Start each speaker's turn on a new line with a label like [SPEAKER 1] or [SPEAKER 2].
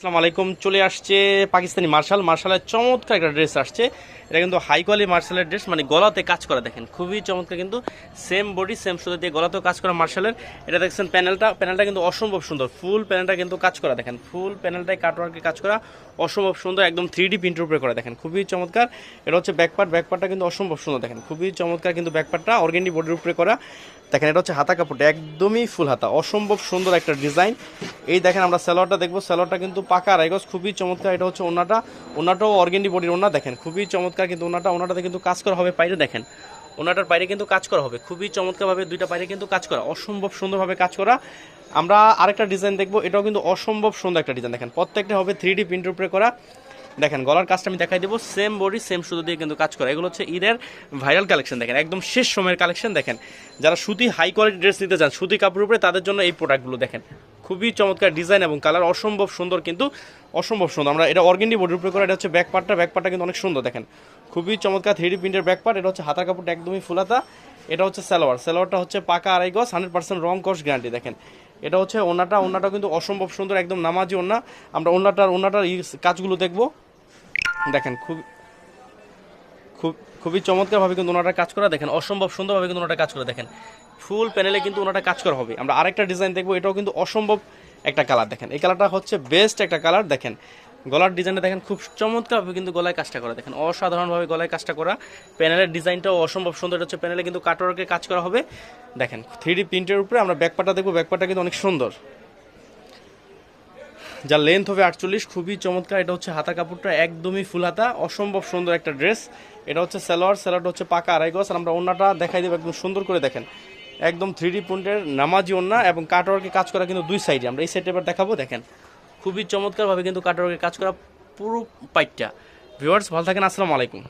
[SPEAKER 1] আসসালামু আলাইকুম। চলে আসছে পাকিস্তানি মার্শাল। মার্শালের চমৎকার একটা ড্রেস আসছে। এটা কিন্তু হাই কোয়ালিটি মার্শালের ড্রেস মানে গলাতে কাজ করা দেখেন। খুবই চমৎকার কিন্তু সেম বডি সেম সুতো দিয়ে গলাতেও কাজ করা মার্শালের। এটা দেখছেন প্যানেলটা। প্যানেলটা কিন্তু অসম্ভব সুন্দর। ফুল প্যানেলটা কিন্তু কাজ করা দেখেন। ফুল প্যানেলটায় কাটওয়ার্কে কাজ করা অসম্ভব সুন্দর। একদম থ্রি ডি প্রিন্টের উপরে করা দেখেন। খুবই চমৎকার। এটা হচ্ছে ব্যাকপার্ট ব্যাকপার্টটা কিন্তু অসম্ভব সুন্দর দেখেন। খুবই চমৎকার কিন্তু ব্যাকপার্টটা অর্গেন্ডি বডির উপরে করা। দেখেন, এটা হচ্ছে হাতা কাপড়টা, একদমই ফুল হাতা, অসম্ভব সুন্দর একটা ডিজাইন এই দেখেন, আমরা স্যালোয়ারটা দেখব স্যালোয়ারটা কিন্তু পাকা রাইগস খুবই চমৎকার, এটা হচ্ছে ওনাটা ওনাটাও অর্গেন্ডি বডির ওনা দেখেন, খুবই চমৎকার কিন্তু ওনাটা ওনাটাতে কিন্তু কাজ করা হবে বাইরে দেখেন। ওনাটার বাইরে কিন্তু কাজ করা হবে, খুবই চমৎকারভাবে দুইটা বাইরে কিন্তু কাজ করা, অসম্ভব সুন্দরভাবে কাজ করা। আমরা আরেকটা ডিজাইন দেখব, এটাও কিন্তু অসম্ভব সুন্দর একটা ডিজাইন দেখেন, প্রত্যেকটা হবে থ্রি ডি প্রিন্টের উপরে করা। দেখেন, গলার কাজটা আমি দেখাই দেবো। সেম বডি সেম সুতো দিয়ে কিন্তু কাজ করা। এগুলো হচ্ছে ঈদের ভাইরাল কালেকশন দেখেন, একদম শেষ সময়ের কালেকশন দেখেন। যারা সুতি হাই কোয়ালিটি ড্রেস নিতে চান, সুতি কাপড়ের উপরে, তাদের জন্য এই প্রোডাক্টগুলো দেখেন। খুবই চমৎকার ডিজাইন এবং কালার অসম্ভব সুন্দর কিন্তু অসম্ভব সুন্দর। আমরা এটা অর্গেন্ডি বডির উপরে করা, এটা হচ্ছে ব্যাক পার্টটা ব্যাক পার্টটা কিন্তু অনেক সুন্দর, দেখেন। খুবই চমৎকার থ্রি প্রিন্টের ব্যাক পার্ট এটা হচ্ছে হাতার কাপড়টা একদমই ফুলাতা। এটা হচ্ছে সালোয়ার। সালোয়ারটা হচ্ছে পাকা আড়াই গজ হান্ড্রেড পার্সেন্ট রং কস গ্যারান্টি দেখেন। এটা হচ্ছে ওনাটা ওনাটা কিন্তু অসম্ভব সুন্দর, একদম নামাজি ওনা আমরা ওনাটার ওনাটার কাজগুলো দেখব। দেখেন, খুব খুব, খুবই চমৎকারভাবে কিন্তু ওনাটা কাজ করা। দেখেন, অসম্ভব সুন্দরভাবে কিন্তু ওনাটা কাজ করা। দেখেন, ফুল প্যানেলে কিন্তু ওনাটা কাজ করা হবে। আমরা আরেকটা ডিজাইন দেখব, এটাও কিন্তু অসম্ভব একটা কালার। দেখেন, এই কালারটা হচ্ছে বেস্ট একটা কালার। দেখেন গলার ডিজাইনটা দেখেন খুব চমৎকারভাবে কিন্তু গলায় কাজটা করা। দেখেন অসাধারণভাবে গলায় কাজটা করা। প্যানেলের ডিজাইনটাও অসম্ভব সুন্দর। হচ্ছে প্যানেলে কিন্তু কাটওয়ার্কে কাজ করা হবে। দেখেন থ্রি ডি প্রিন্টের উপরে আমরা ব্যাকপাটা দেখব। ব্যাকপাটা কিন্তু অনেক সুন্দর। যার লেন্থ হবে আটচল্লিশ, খুবই চমৎকার। এটা হচ্ছে হাতা কাপড়টা, একদমই ফুল হাতা। অসম্ভব সুন্দর একটা ড্রেস এটা হচ্ছে সালোয়ার। সালোয়ারটা হচ্ছে পাকা আড়াই আর আমরা ওন্নাটা দেখাই দেবো একদম সুন্দর করে। দেখেন, একদম থ্রি ডি প্রিন্টের নামাজি ওন্না এবং কাটওয়ার্কে কাজ করা কিন্তু দুই সাইডে আমরা এই সাইডে এবার দেখাবো। দেখেন খুবই চমৎকারভাবে কিন্তু কাটওয়ার্কে কাজ করা পুরো পাইটটা। ভিউয়ার্স ভালো থাকেন আসসালামু আলাইকুম।